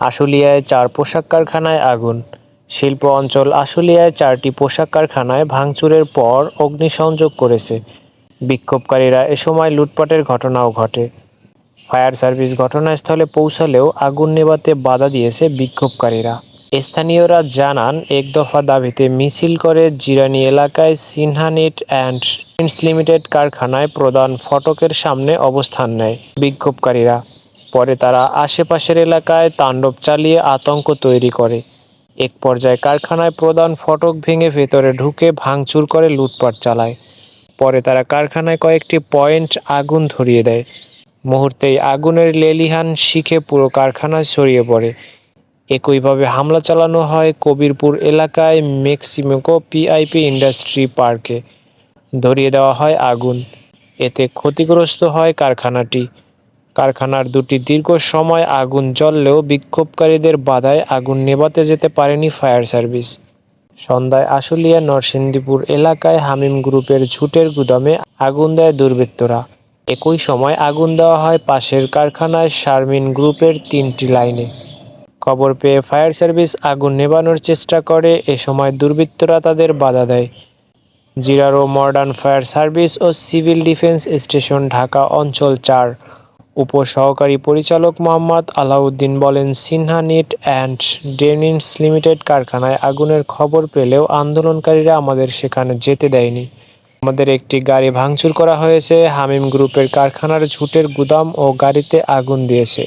আশুলিয়ায় চার পোশাক কারখানায় আগুন। শিল্প অঞ্চল আশুলিয়ায় চারটি পোশাক কারখানায় ভাঙচুরের পর অগ্নিসংযোগ করেছে। বিক্ষোভকারীরা এ সময় লুটপাটের ঘটনাও ঘটে। ফায়ার সার্ভিস ঘটনাস্থলে পৌঁছালেও আগুন নেভাতে বাধা দিয়েছে বিক্ষোভকারীরা। স্থানীয়রা জানান, এক দফা দাবিতে মিছিল করে জিরানি এলাকায় সিনহানিট অ্যান্ড প্রিন্টস লিমিটেড কারখানায় প্রধান ফটকের সামনে অবস্থান নেয় বিক্ষোভকারীরা। পরে তারা আশেপাশের এলাকায় তাণ্ডব চালিয়ে আতঙ্ক তৈরি করে। এক পর্যায়ে কারখানায় প্রধান ফটক ভেঙে ভেতরে ঢুকে ভাঙচুর করে লুটপাট চালায়। পরে তারা কারখানায় কয়েকটি পয়েন্ট আগুন ধরিয়ে দেয়। মুহূর্তেই আগুনের লেলিহান শিখে পুরো কারখানায় ছড়িয়ে পড়ে। একইভাবে হামলা চালানো হয় কবিরপুর এলাকায় মেক্সিমোকো পিআইপি ইন্ডাস্ট্রি পার্কে ধরিয়ে দেওয়া হয় আগুন। এতে ক্ষতিগ্রস্ত হয় কারখানাটি। কারখানার দুটি দীর্ঘ সময় আগুন জ্বললেও বিক্ষোভকারীদের বাধায় আগুন নেভাতে যেতে পারেনি ফায়ার সার্ভিস। সন্ধ্যায় আশুলিয়া নরসিংদীপুর এলাকায় হামিম গ্রুপের ঝুটের গুদামে আগুন দেয় দুর্বৃত্তরা। একই সময় আগুন দেওয়া হয় পাশের কারখানায় শারমিন গ্রুপের তিনটি লাইনে। খবর পেয়ে ফায়ার সার্ভিস আগুন নেভানোর চেষ্টা করে। এ সময় দুর্বৃত্তরা তাদের বাধা দেয়। জিরারো মডার্ন ফায়ার সার্ভিস ও সিভিল ডিফেন্স স্টেশন ঢাকা অঞ্চল চার। উপসহকারী পরিচালক মোহাম্মদ আলাউদ্দিন বলেন, Sinha knit and denims limited কারখানায় আগুনের খবর পেলেও আন্দোলনকারীরা আমাদের সেখানে যেতে দেয়নি। আমাদের একটি গাড়ি ভাঙচুর করা হয়েছে। হামিম গ্রুপের কারখানার ঝুটের গুদাম ও গাড়িতে আগুন দিয়েছে।